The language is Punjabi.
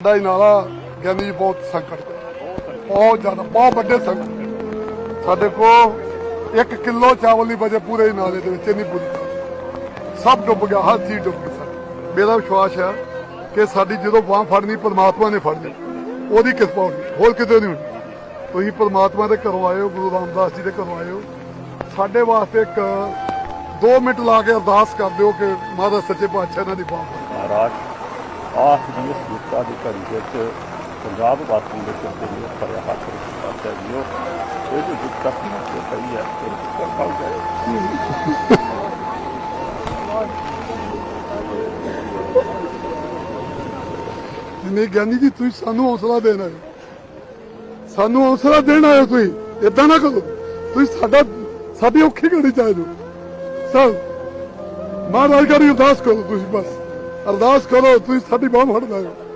ਸਾਡਾ ਹੀ ਨਾਲਾ ਕਹਿੰਦੀ ਜੀ ਬਹੁਤ ਸੰਕਟ ਬਹੁਤ ਜ਼ਿਆਦਾ, ਬਹੁਤ ਵੱਡੇ ਸੰਕਟ ਸਾਡੇ ਕੋਲ 1 ਕਿਲੋ ਚਾਵਲ ਦੀ ਵਜੇ ਪੂਰੇ ਹੀ ਨਾਲੇ ਦੇ ਵਿੱਚ ਨਹੀਂ ਪੂਰੀ ਸਭ ਡੁੱਬ ਗਿਆ, ਹਰ ਚੀਜ਼ ਡੁੱਬ ਗਈ ਸਾਡੀ। ਮੇਰਾ ਵਿਸ਼ਵਾਸ ਹੈ ਕਿ ਸਾਡੀ ਜਦੋਂ ਬਾਹ ਫੜਨੀ, ਪਰਮਾਤਮਾ ਨੇ ਫੜਨੀ ਉਹਦੀ ਕਿਰਪਾ ਹੋਣੀ ਹੋਰ ਕਿਤੇ ਨਹੀਂ ਹੋਣੀ। ਤੁਸੀਂ ਪਰਮਾਤਮਾ ਦੇ ਘਰੋਂ ਆਏ ਹੋ, ਗੁਰੂ ਰਾਮਦਾਸ ਜੀ ਦੇ ਘਰੋਂ ਆਏ ਹੋ। ਸਾਡੇ ਵਾਸਤੇ ਇੱਕ 2 ਮਿੰਟ ਲਾ ਕੇ ਅਰਦਾਸ ਕਰ ਦਿਓ ਕਿ ਮਹਾਰਾਜ ਸੱਚੇ ਪਾਤਸ਼ਾਹ ਇਹਨਾਂ ਦੀ ਬਾਹ ਫੜੇ ਮਹਾਰਾਜ। ਆਖਰੀ ਇਸ ਮੁਕਤਾ ਦੀ ਘੜੀ ਵਿੱਚ ਪੰਜਾਬ ਵਾਸੀਆਂ ਦੇ ਸਿਰ ਤੇ ਇਹ ਭਰਿਆ ਹੱਥ ਰੱਖਿਆ ਜੀਓ ਇਹ ਜੋ ਦੁੱਖ ਤੇ ਪਈ ਹੈ ਇਹ ਕਿਰਪਾ ਜਾਏ ਨਹੀਂ ਗਿਆਨੀ ਜੀ ਤੁਸੀਂ ਸਾਨੂੰ ਹੌਸਲਾ ਦੇਣਾ ਹੈ ਸਾਨੂੰ ਹੌਸਲਾ ਦੇਣਾ ਹੈ ਤੁਸੀਂ ਇਦਾਂ ਨਾ ਕਰੋ ਤੁਸੀਂ ਸਾਡਾ ਸਾਡੀ ਔਖੀ ਘੜੀ ਚ ਆ ਜਾਓ ਸਰ ਮਹਾਰਾਜ ਕਰੀ ਉਦਾਸ ਕਰੋ ਤੁਸੀਂ ਬਸ ਅਰਦਾਸ ਕਰੋ ਤੁਸੀਂ ਸਾਡੀ ਬਾਹ ਫੜ ਹੈ।